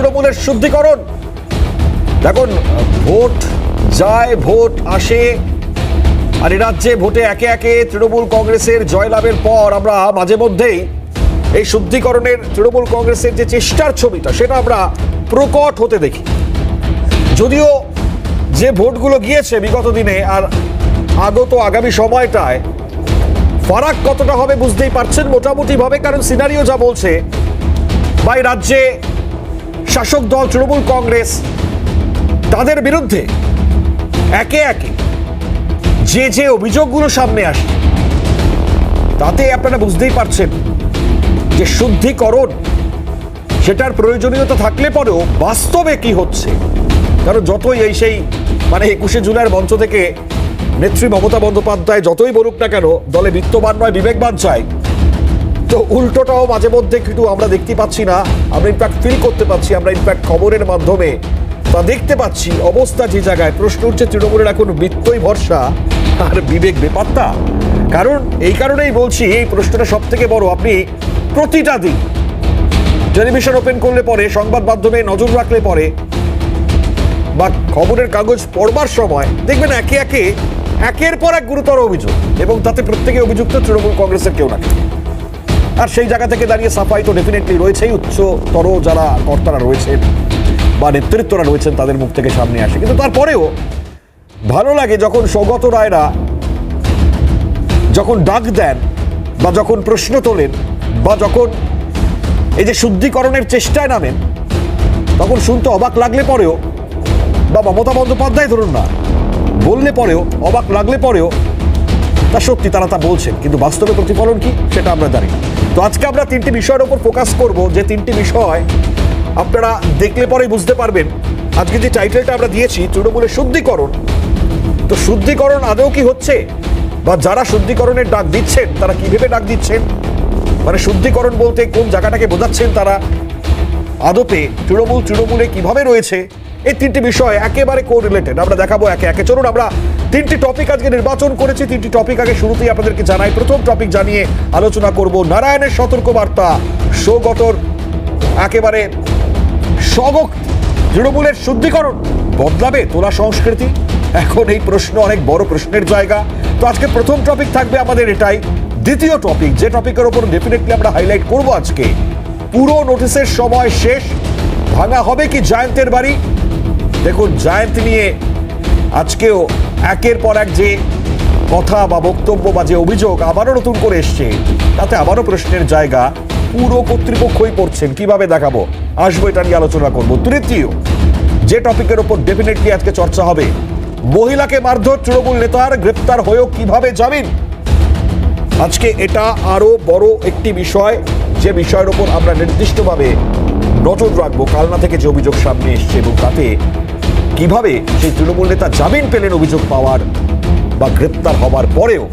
তৃণমূলের শুদ্ধিকরণ। দেখুন, ভোট যায়, ভোট আসে, আর রাজ্যে ভোটে একে একে তৃণমূল কংগ্রেসের জয়লাভের পর আমরা মাঝে মধ্যেই এই শুদ্ধিকরণের তৃণমূল কংগ্রেসের যে চেষ্টার ছবিটা, সেটা আমরা প্রকট হতে দেখি। যদিও যে ভোটগুলো গিয়েছে বিগত দিনে আর আগত আগামী সময়টায়, ফারাক কতটা হবে বুঝতেই পারছেন মোটামুটি ভাবে কারণ সিনারিও যা বলছে, বা রাজ্যে শাসক দল তৃণমূল কংগ্রেস, তাদের বিরুদ্ধে একে একে যে যে অভিযোগগুলো সামনে আসে, তাতে আপনারা বুঝতেই পারছেন যে শুদ্ধিকরণ সেটার প্রয়োজনীয়তা থাকলে পরেও বাস্তবে কি হচ্ছে। কারণ যতই এই সেই মানে একুশে জুলাইয়ের মঞ্চ থেকে নেত্রী মমতা বন্দ্যোপাধ্যায় যতই বলুক না কেন, দলে বিত্তবান নয়, বিবেকবান চাই। তো উল্টোটাও মাঝে মধ্যে কিন্তু আমরা দেখতে পাচ্ছি না। আমরা ইনফ্যাক্ট ফিল করতে পাচ্ছি, আমরা ইনফ্যাক্ট খবরের মাধ্যমে তা দেখতে পাচ্ছি। অবস্থা যে জায়গায়, প্রশ্ন উঠছে তৃণমূলের এখন বৃত্তই ভরসা আর বিবেক বেপাত্তা। কারণ এই কারণেই বলছি, এই প্রশ্নটা সব থেকে বড়। আপনি প্রতিটা দিন টেলিভিশন ওপেন করলে পরে, সংবাদ মাধ্যমে নজর রাখলে পরে, বা খবরের কাগজ পড়বার সময় দেখবেন একে একে, একের পর এক গুরুতর অভিযোগ এবং তাতে প্রত্যেকে অভিযুক্ত তৃণমূল কংগ্রেসের কেউ না। আর সেই জায়গা থেকে দাঁড়িয়ে সাফাই তো ডেফিনেটলি রয়েছেই। উচ্চতর যারা কর্তারা রয়েছেন বা নেতৃত্বরা রয়েছেন, তাদের মুখ থেকে সামনে আসে। কিন্তু তারপরেও ভালো লাগে যখন সৌগত রায়রা যখন ডাক দেন বা যখন প্রশ্ন তোলেন বা যখন এই যে শুদ্ধিকরণের চেষ্টায় নামেন, তখন শুনতে অবাক লাগলে পরেও বা মমতা বন্দ্যোপাধ্যায় ধরুন না, বললে পরেও, অবাক লাগলে পরেও তা সত্যি তারা তা বলছেন, কিন্তু বাস্তবে প্রতিফলন কি সেটা আমরা জানি না। তো আজকে আমরা তিনটি বিষয়ের ওপর ফোকাস করব, যে তিনটি বিষয় আপনারা দেখলে পরেই বুঝতে পারবেন। আজকে যে টাইটেলটা আমরা দিয়েছি, তৃণমূলের শুদ্ধিকরণ, তো শুদ্ধিকরণ আদৌ কি হচ্ছে? বা যারা শুদ্ধিকরণের ডাক দিচ্ছেন, তারা কি ভেবে ডাক দিচ্ছেন? মানে শুদ্ধিকরণ বলতে কোন জায়গাটাকে বোঝাচ্ছেন তারা? আদতে তৃণমূল, তৃণমূলে কীভাবে রয়েছে? এই তিনটি বিষয় একেবারে কো রিলেটেড আমরা দেখাবো একে একে। চলুন, আমরা তিনটি টপিক আজকে নির্বাচন করেছি। তিনটি টপিক আগে শুরুতেই আপনাদেরকে জানাই। প্রথম টপিক জানিয়ে আলোচনা করব নারায়ণের সতর্ক বার্তা সৌগতর একেবারে সবক তৃণমূলের শুদ্ধিকরণ বদলাবে তোলা সংস্কৃতি। এখন এই প্রশ্ন অনেক বড় প্রশ্নের জায়গা। তো আজকে প্রথম টপিক থাকবে আমাদের এটাই। দ্বিতীয় টপিক যে টপিকের ওপর ডেফিনেটলি আমরা হাইলাইট করব আজকে। পুরো নোটিশের সময় শেষ। ভাঙা হবে কি জায়ন্তের বাড়ি? দেখুন জায়ন্ত নিয়ে আজকেও একের পর এক যে কথা বা বক্তব্য বা যে অভিযোগ আবারও নতুন করে এসছে, তাতে আবারও প্রশ্নের জায়গা পুরো কর্তৃপক্ষই পড়ছেন কীভাবে দেখাবো? আসব এটা নিয়ে আলোচনা করব। তৃতীয় যে টপিকের ওপর ডেফিনেটলি আজকে চর্চা হবে, মহিলাকে মারধর তৃণমূল নেতার গ্রেপ্তার হয়েও কীভাবে জামিন? আজকে এটা আরও বড় একটি বিষয়, যে বিষয়ের ওপর আমরা নির্দিষ্টভাবে নজর রাখব। কালনা থেকে যে অভিযোগ সামনে এসছে এবং তাতে কীভাবে সেই তৃণমূল নেতা জামিন পেলেন অভিযোগ পাওয়ার বা গ্রেপ্তার হবার পরেও?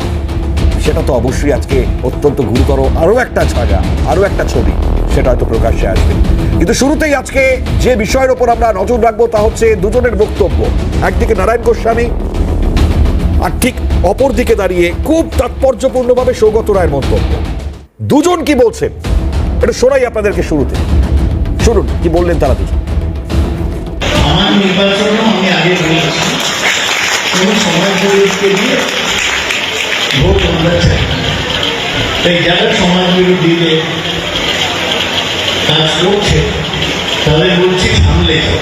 সেটা তো অবশ্যই আজকে অত্যন্ত গুরুতর আরও একটা জায়গা আরও একটা ছবি, সেটা হয়তো প্রকাশ্যে আসবে। কিন্তু শুরুতেই আজকে যে বিষয়ের ওপর আমরা নজর রাখব তা হচ্ছে দুজনের বক্তব্য। একদিকে নারায়ণ গোস্বামী, আর ঠিক অপর দিকে দাঁড়িয়ে খুব তাৎপর্যপূর্ণভাবে সৌগত রায়ের মন্তব্য। দুজন কি বলছেন? এটা শোনাই আপনাদেরকে শুরুতে। শুনুন, কি বললেন তারা দুজন। আমার নির্বাচনেও আমি আগে বলেছি কোনো সমাজ বিরোধকে দিয়ে ভোট আমরা চাই। তাই যারা সমাজ বিরোধীদের কাজ করছে, তাদের বলছি সামলে যাও।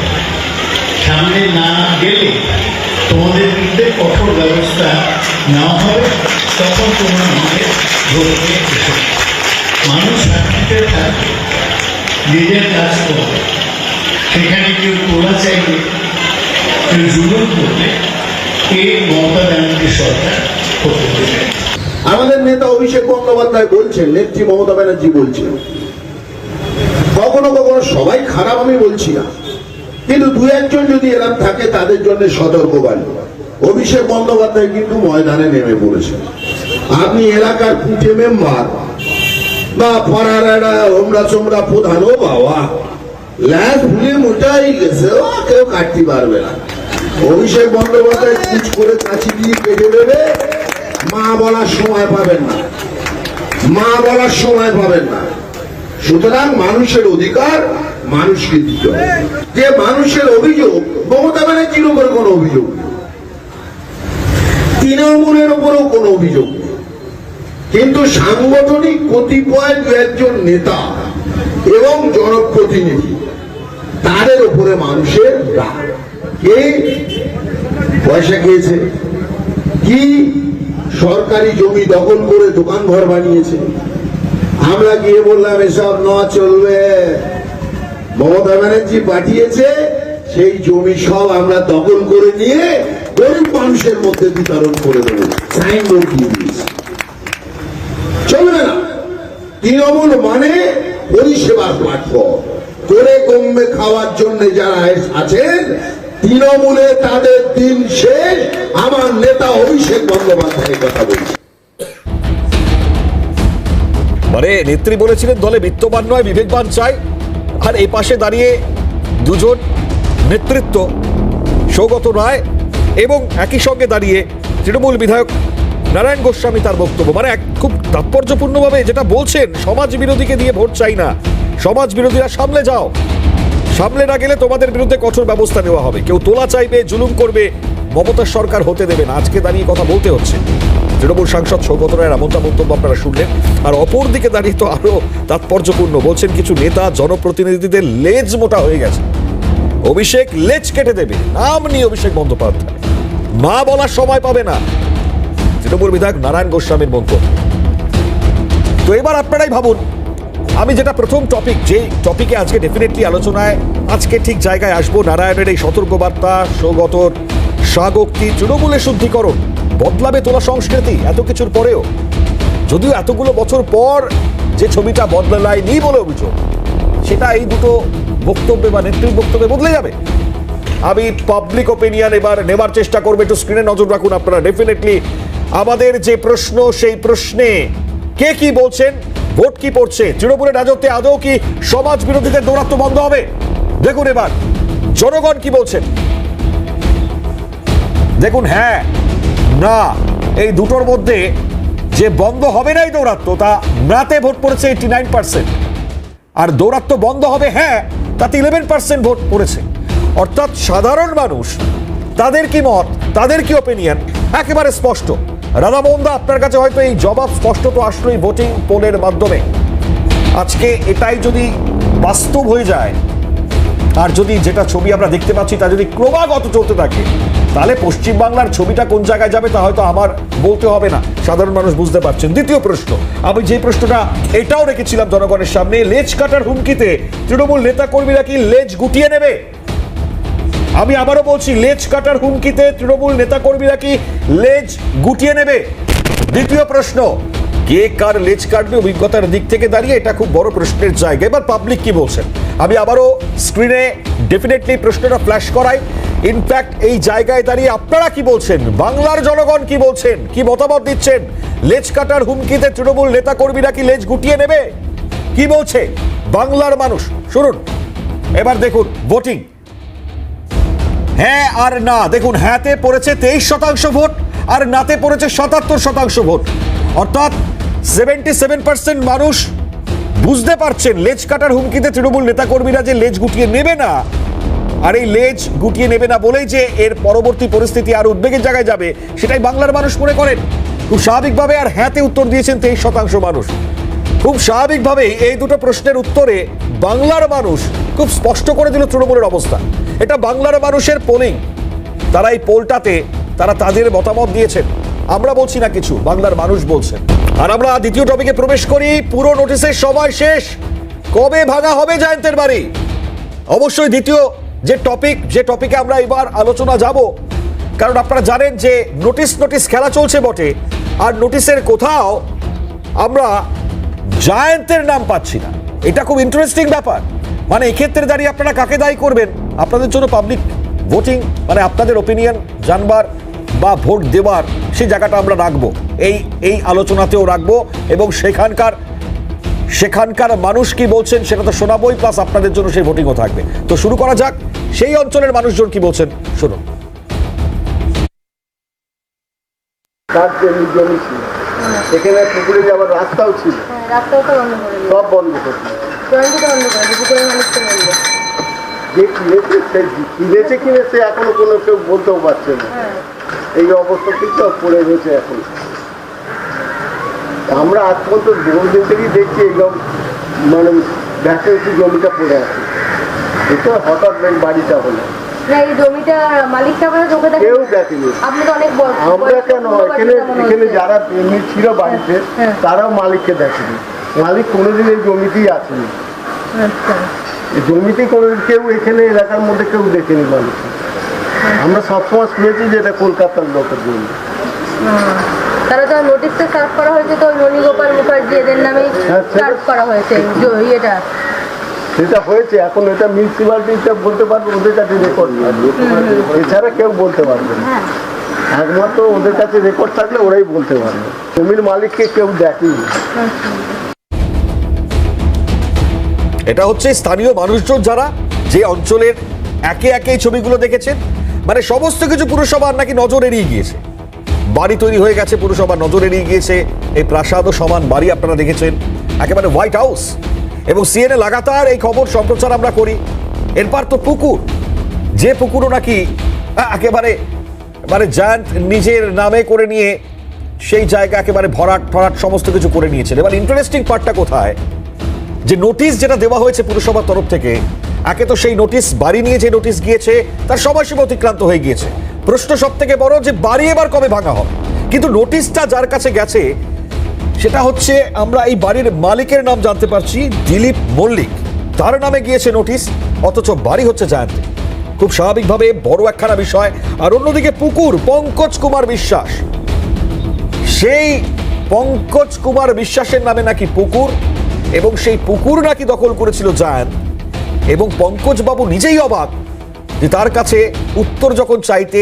সামনে না গেলে তোমাদের বিরুদ্ধে কঠোর ব্যবস্থা নেওয়া হবে, তখন তোমরা আমাদের এসো মানুষ শান্তিতে থাকবে, নিজের কাজ করবে। সেখানে কেউ তোলা চাইবে কেউ জুলুম করবে কে মমতা ব্যানার্জি সরকার হতে দেবে আমাদের নেতা অভিষেক বন্দ্যোপাধ্যায় বলছেন, নেত্রী মমতা ব্যানার্জি বলছেন। কখনো কখনো সবাই খারাপ আমি বলছি না। কিন্তু দু একজন যদি এরকম থাকে, তাদের জন্য সতর্কবাণী অভিষেক বন্দ্যোপাধ্যায় কিন্তু ময়দানে নেমে পড়েছেন। আপনি এলাকার পুঁটে মেম্বার, বা একটা হোমরা চোমরা প্রধান ও বাবা। ল্যাস ভুলে মোটাই গেছে, ও কেউ কাটতে পারবে না অভিষেক বন্দ্যোপাধ্যায় কুচ করে কাছি দিয়ে কেটে দেবে, মা বলার সময় পাবেন না মা বলার সময় পাবেন না সুতরাং মানুষের অধিকার মানুষকে দিতে হবে যে মানুষের অভিযোগ, মমতা ব্যানার্জির উপর কোনো অভিযোগ। তৃণমূলের উপরেও কোনো অভিযোগ। কিন্তু সাংগঠনিক কতিপয় একজন নেতা এবং জনপ্রতিনিধি তাদের উপরে মানুষের রাগ। কে পয়সা খেয়েছে? কি সরকারি জমি দখল করে দোকান ঘর বানিয়েছে? আমরা গিয়ে বললাম, এসব ন চলবে। মমতা ব্যানার্জি পাঠিয়েছে, সেই জমি সব আমরা দখল করে নিয়ে গরিব মানুষের মধ্যে বিতরণ করে দেবো। সাইনবোর্ড দিয়ে দিয়েছি। চলবে না। তৃণমূল মানে পরিষেবার প্ল্যাটফর্ম করে কমবে খাওয়ার জন্য যারা আছেন, তৃণমূলে তাদের দিন শেষ। আমার নেতা অভিষেক বন্দ্যোপাধ্যায়ের কথা বলছি। মানে নেত্রী বলেছিলেন, দলে বিত্তবান নয়, বিবেকবান চাই। আর এই পাশে দাঁড়িয়ে দুজন নেতৃত্ব, সৌগত রায় এবং একই সঙ্গে দাঁড়িয়ে তৃণমূল বিধায়ক নারায়ণ গোস্বামী তার বক্তব্য। মানে এক খুব তাৎপর্যপূর্ণভাবে যেটা বলছেন, সমাজ বিরোধীকে দিয়ে ভোট চাই না। সমাজ বিরোধীরা সামলে যাও। সামলে না গেলে তোমাদের বিরুদ্ধে কঠোর ব্যবস্থা নেওয়া হবে। কেউ তোলা চাইবে, জুলুম করবে মমতার সরকার হতে দেবে না। আজকে দাঁড়িয়ে কথা বলতে হচ্ছে। তৃণমূল সাংসদ সৌগত রায়ের এমনটা মন্তব্য আপনারা শুনলেন। আর অপর দিকে দাঁড়িয়ে তো আরও তাৎপর্যপূর্ণ বলছেন, কিছু নেতা জনপ্রতিনিধিদের লেজ মোটা হয়ে গেছে। অভিষেক লেজ কেটে দেবে। নাম নিয়ে অভিষেক বন্দ্যোপাধ্যায়। মা বলার সময় পাবে না। তৃণমূল বিধায়ক নারায়ণ গোস্বামীর মন্তব্য। তো এবার আপনারাই ভাবুন আমি যেটা প্রথম টপিক যে টপিকে আজকে ডেফিনেটলি আলোচনায়, আজকে ঠিক জায়গায় আসব। নারায়ণের এই সতর্কবার্তা সৌগতর স্বাগোক্তি তৃণমূলের শুদ্ধিকরণ, বদলাবে তোলা সংস্কৃতি, এত কিছুর পরেও। যদিও এতগুলো বছর পর যে ছবিটা বদলায়নি বলে অভিযোগ, সেটা এই দুটো বক্তব্যে বা নেত্রীর বক্তব্যে বদলে যাবে। আমি পাবলিক ওপিনিয়ন এবার নেবার চেষ্টা করব, একটু স্ক্রিনে নজর রাখুন আপনারা। ডেফিনেটলি আমাদের যে প্রশ্ন, সেই প্রশ্নে কে কি বলছেন? ভোট কি পড়ছে? তৃণমূলের রাজত্বে আদৌ কি সমাজ বিরোধীদের দৌরাত্ম বন্ধ হবে? দেখুন এবার, জনগণ কি বলছেন দেখুন হ্যাঁ না, এই দুটোর মধ্যে যে বন্ধ হবে না এই দৌরাত্ম, তা নাতে ভোট পড়েছে এইটি নাইন পার্সেন্ট আর দৌরাত্ম বন্ধ হবে হ্যাঁ তাতে ইলেভেন পার্সেন্ট ভোট পড়েছে। অর্থাৎ সাধারণ মানুষ, তাদের কি মত, তাদের কি ওপিনিয়ন একেবারে স্পষ্ট। রাধা মোহনদা আপনার কাছে হয়তো এই জবাব স্পষ্ট তো আসলোই ভোটিং পোলের মাধ্যমে। আজকে এটাই যদি বাস্তব হয়ে যায়, আর যদি যেটা ছবি আমরা দেখতে পাচ্ছি তা যদি ক্রমাগত চলতে থাকে, তাহলে পশ্চিমবাংলার ছবিটা কোন জায়গায় যাবে তা হয়তো আমার বলতে হবে না। সাধারণ মানুষ বুঝতে পারছেন। দ্বিতীয় প্রশ্ন, আমি যে প্রশ্নটা এটাও রেখেছিলাম জনগণের সামনে, লেজ কাটার হুমকিতে তৃণমূল নেতা কর্মীরা কি লেজ গুটিয়ে নেবে? আমি আবারও বলছি, লেজ কাটার হুমকিতে তৃণমূল নেতাকর্মীরা কি লেজ গুটিয়ে নেবে? দ্বিতীয় প্রশ্ন, কে কার লেজ কাটবে অভিজ্ঞতার দিক থেকে দাঁড়িয়ে? এটা খুব বড় প্রশ্নের জায়গা। এবার পাবলিক কি বলছেন? আমি আবারও স্ক্রিনে ডেফিনেটলি প্রশ্নটা ফ্ল্যাশ করাই। ইনফ্যাক্ট এই জায়গায় দাঁড়িয়ে আপনারা কি বলছেন? বাংলার জনগণ কি বলছেন? কি মতামত দিচ্ছেন? লেজ কাটার হুমকিতে তৃণমূল নেতাকর্মীরা কি লেজ গুটিয়ে নেবে? কি বলছে বাংলার মানুষ? শুনুন, এবার দেখুন ভোটিং হ্যাঁ আর না। দেখুন, হ্যাঁতে পড়েছে তেইশ শতাংশ ভোট, আর নাতে পড়েছে সাতাত্তর শতাংশ ভোট। অর্থাৎ সেভেন্টি সেভেন পার্সেন্ট মানুষ বুঝতে পারছেন, লেজ কাটার হুমকিতে তৃণমূল নেতাকর্মীরা যে লেজ গুটিয়ে নেবে না। আর এই লেজ গুটিয়ে নেবে না বলেই যে এর পরবর্তী পরিস্থিতি আর উদ্বেগের জায়গায় যাবে, সেটাই বাংলার মানুষ মনে করেন। খুব স্বাভাবিকভাবে আর হ্যাঁতে উত্তর দিয়েছেন তেইশ শতাংশ মানুষ। খুব স্বাভাবিকভাবেই এই দুটো প্রশ্নের উত্তরে বাংলার মানুষ খুব স্পষ্ট করে দিল তৃণমূলের অবস্থা। এটা বাংলার মানুষের পোলিং তারা এই পোলটাতে তারা তাদের মতামত দিয়েছেন। আমরা বলছি না কিছু, বাংলার মানুষ বলছেন। আর আমরা দ্বিতীয় টপিকে প্রবেশ করি, পুরো নোটিশের সময় শেষ। কবে ভাঙা হবে জয়ন্তের বাড়ি? অবশ্যই দ্বিতীয় যে টপিক যে টপিকে আমরা এবার আলোচনা যাব, কারণ আপনারা জানেন যে নোটিশ নোটিশ খেলা চলছে বটে, আর নোটিশের কোথাও আমরা জায়ান্তের নাম পাচ্ছি না। এটা খুব ইন্টারেস্টিং ব্যাপার। মানে এক্ষেত্রে দাঁড়িয়ে আপনারা কাকে দায়ী করবেন? আপনাদের জন্য পাবলিক ভোটিং মানে আপনাদের ওপিনিয়ন জানবার বা ভোট দেওয়ার সেই জায়গাটা আমরা রাখব। এই এই আলোচনাতেও রাখব এবং সেখানকার সেখানকার মানুষ কি বলছেন সেটা তো শোনাবই প্লাস আপনাদের জন্য সেই ভোটিংও থাকবে। তো শুরু করা যাক সেই অঞ্চলের মানুষজন কি বলছেন? শুনুন। তার জমি জমি ছিল সেখানে পুকুরে যাওয়ার রাস্তাও ছিল হ্যাঁ, রাস্তাটা বন্ধ করে সব বন্ধ করে। করে যে কিনেছে সে কিনেছে কিনেছে এখনও কোনো কেউ বলতেও পারছে না। হ্যাঁ। এই অবস্থা ঠিক পড়ে রয়েছে এখন। আমরা আজ পর্যন্ত বহুদিন থেকেই দেখছি এইরকম মানে ভ্যাকেন্সি জমিটা পড়ে আছে। এটা হঠাৎ বাড়িটা হলো। আমরা কেন? এখানে এখানে যারা এমনি ছিল বাড়িতে হ্যাঁ। তারাও মালিককে দেখেনি। মালিক কোনোদিন এই জমিতেই আসেনি। আচ্ছা। এই জমিতেই কোনোদিন কেউ এখানে এলাকার মধ্যে কেউ দেখেনি মালিককে আমরা সবসময় শুনেছি যে এটা কলকাতার লোকের জমি হুম। তারা তো নোটিশটা সার্ভ করা হয়েছে তো মুখার্জি এদের হ্যাঁ, সেটা- সার্ভ করা হয়েছে জ- সেটা হয়েছে এখন এটা মিউনিসিপালিটিটা বলতে পারবে ওদের কাছে রেকর্ড এছাড়া কেউ বলতে পারবে না। হ্যাঁ। একমাত্র ওদের কাছে রেকর্ড থাকলে ওরাই বলতে পারবে। জমির মালিককে কেউ দেখেনি। এটা হচ্ছে স্থানীয় মানুষজন যারা যে অঞ্চলের একে একে এই ছবিগুলো দেখেছেন। মানে সমস্ত কিছু পুরসভার নাকি নজর এড়িয়ে গিয়েছে। বাড়ি তৈরি হয়ে গেছে, পুরসভার নজর এড়িয়ে গিয়েছে। এই প্রাসাদ ও সমান বাড়ি আপনারা দেখেছেন। একেবারে হোয়াইট হাউস। এবং সিএনএ লাগাতার এই খবর সম্প্রচার আমরা করি। এরপর তো পুকুর। যে পুকুরও নাকি একেবারে মানে জায়ান্ট নিজের নামে করে নিয়ে সেই জায়গা একেবারে ভরাট ফরাট সমস্ত কিছু করে নিয়েছেন। এবার ইন্টারেস্টিং পার্টটা কোথায়? যে নোটিশ যেটা দেওয়া হয়েছে পুরসভার তরফ থেকে, একে তো সেই নোটিশ বাড়ি নিয়ে যে নোটিশ গিয়েছে, তার সময়সীমা অতিক্রান্ত হয়ে গিয়েছে। প্রশ্ন সব থেকে বড় যে বাড়ি এবার কবে ভাঙা হবে? কিন্তু নোটিশটা যার কাছে গেছে, সেটা হচ্ছে আমরা এই বাড়ির মালিকের নাম জানতে পারছি, দিলীপ মল্লিক। তার নামে গিয়েছে নোটিশ অথচ বাড়ি হচ্ছে জায়ান্তে। খুব স্বাভাবিকভাবে বড় একখানা বিষয়, আর অন্যদিকে পুকুর, পঙ্কজ কুমার বিশ্বাস। সেই পঙ্কজ কুমার বিশ্বাসের নামে নাকি পুকুর এবং সেই পুকুর নাকি দখল করেছিল জায়ান। এবং পঙ্কজ বাবু নিজেই অবাক যে তার কাছে উত্তর যখন চাইতে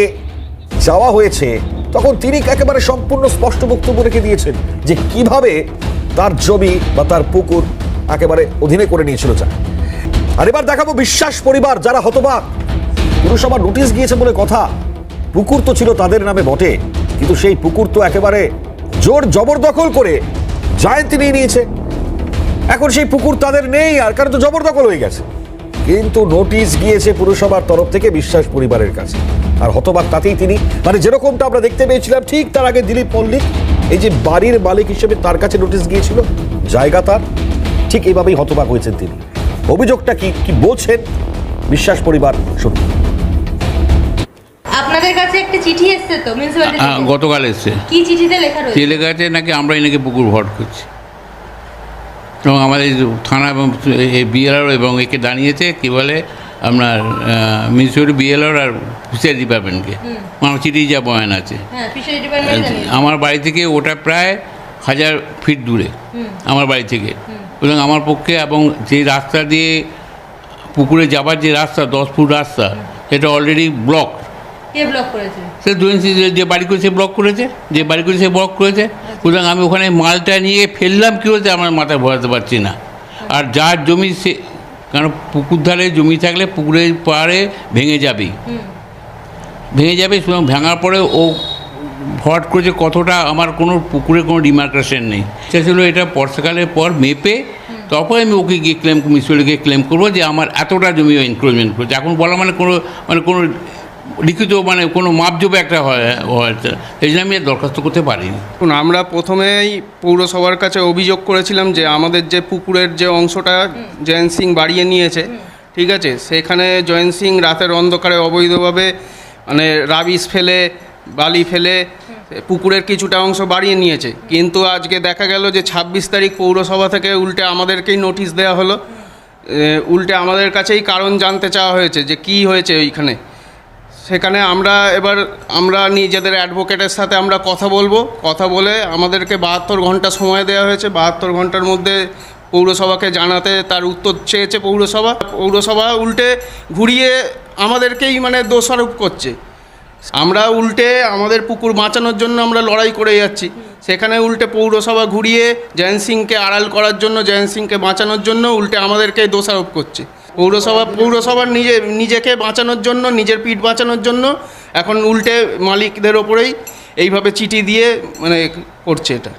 যাওয়া হয়েছে, তখন তিনি একেবারে সম্পূর্ণ স্পষ্ট বক্তব্য রেখে দিয়েছেন যে কীভাবে তার জমি বা তার পুকুর একেবারে অধীনে করে নিয়েছিল জায়ান। আর এবার দেখাবো বিশ্বাস পরিবার যারা হতবাক। পুরসভা নোটিশ গিয়েছে বলে কথা। পুকুর তো ছিল তাদের নামে বটে, কিন্তু সেই পুকুর তো একেবারে জোর জবরদখল করে জয়ন্তী নিয়ে নিয়েছে। এখন সেই পুকুর তাদের নেই আর কারণ তো জবরদখল হয়ে গেছে। কিন্তু নোটিশ গিয়েছে পুরসভার তরফ থেকে বিশ্বাস পরিবারের কাছে। আর হতবাক তাতেই তিনি মানে যেরকমটা আমরা দেখতে পেয়েছিলাম ঠিক তার আগে দিলীপ মল্লিক এই যে বাড়ির মালিক হিসেবে তার কাছে নোটিশ গিয়েছিল জায়গা তার ঠিক এইভাবেই হতবাক হয়েছেন তিনি। অভিযোগটা কি কি বলছেন? বিশ্বাস পরিবার শুনুন। আপনাদের কাছে একটা চিঠি এসেছে তো মিউনিসিপ্যালিটি হ্যাঁ, গতকাল এসছে। কি চিঠিতে লেখা রয়েছে? লেখা আছে নাকি আমরাই নাকি পুকুর ভরাট করছি? এবং আমাদের থানা এবং বিএলআর এবং একে দাঁড়িয়েছে কি বলে আপনার মিউনিসিপ্যালিটি বিএলআর আর ফিশারি ডিপার্টমেন্টকে আমার চিঠি যা বয়ান আছে। হ্যাঁ ডিপার্টমেন্ট আমার বাড়ি থেকে ওটা প্রায় হাজার ফিট দূরে আমার বাড়ি থেকে। এবং আমার পক্ষে এবং যে রাস্তা দিয়ে পুকুরে যাবার যে রাস্তা দশ ফুট রাস্তা সেটা অলরেডি ব্লক কে ব্লক করেছে? সে দুয়েন্সি যে বাড়ি করেছে ব্লক করেছে যে বাড়ি করেছে ব্লক করেছে। সুতরাং আমি ওখানে মালটা নিয়ে ফেললাম কী হতে আমার মাথায় ভরাতে পারছি না। আর যার জমি সে কারণ পুকুর ধারে জমি থাকলে পুকুরের পাড়ে ভেঙে যাবেই ভেঙে যাবে সুতরাং ভাঙার পরে ও ভরাট করেছে কতটা আমার কোনো পুকুরে কোনো ডিমার্কেশন নেই। সে ছিল এটা বর্ষাকালের পর মেপে তখন আমি ওকে গিয়ে ক্লেম মিউনিসিপ্যালিটিকে ক্লেম করব যে আমার এতটা জমি এনক্রোচমেন্ট করেছে। এখন বলা মানে কোনো মানে কোনো লিখিত মানে কোনো মাপজোবে একটা হয় এই জন্য আমি দরখাস্ত করতে পারিনি। আমরা প্রথমেই পৌরসভার কাছে অভিযোগ করেছিলাম যে আমাদের যে পুকুরের যে অংশটা জয়ন্ত সিং বাড়িয়ে নিয়েছে, ঠিক আছে? সেখানে জয়ন্ত সিং রাতের অন্ধকারে অবৈধভাবে মানে রাবিশ ফেলে, বালি ফেলে পুকুরের কিছুটা অংশ বাড়িয়ে নিয়েছে। কিন্তু আজকে দেখা গেল যে ছাব্বিশ তারিখ পৌরসভা থেকে উল্টে আমাদেরকেই নোটিশ দেওয়া হলো। উল্টে আমাদের কাছেই কারণ জানতে চাওয়া হয়েছে যে কি হয়েছে ওইখানে। সেখানে আমরা এবার, আমরা নিজেদের অ্যাডভোকেটের সাথে আমরা কথা বলব। কথা বলে আমাদেরকে বাহাত্তর ঘণ্টা সময় দেওয়া হয়েছে। বাহাত্তর ঘণ্টার মধ্যে পৌরসভাকে জানাতে তার উত্তর চেয়েছে পৌরসভা। পৌরসভা উল্টে ঘুরিয়ে আমাদেরকেই মানে দোষারোপ করছে। আমরা উল্টে আমাদের পুকুর বাঁচানোর জন্য আমরা লড়াই করে যাচ্ছি। সেখানে উল্টে পৌরসভা ঘুরিয়ে জয়ন্ত সিংকে আড়াল করার জন্য, জয়ন্ত সিংকে বাঁচানোর জন্য উল্টে আমাদেরকে দোষারোপ করছে। পৌরসভা, পৌরসভার নিজে, নিজেকে বাঁচানোর জন্য, নিজের পিঠ বাঁচানোর জন্য এখন উল্টে মালিকদের ওপরেই এইভাবে চিঠি দিয়ে মানে করছে এটা।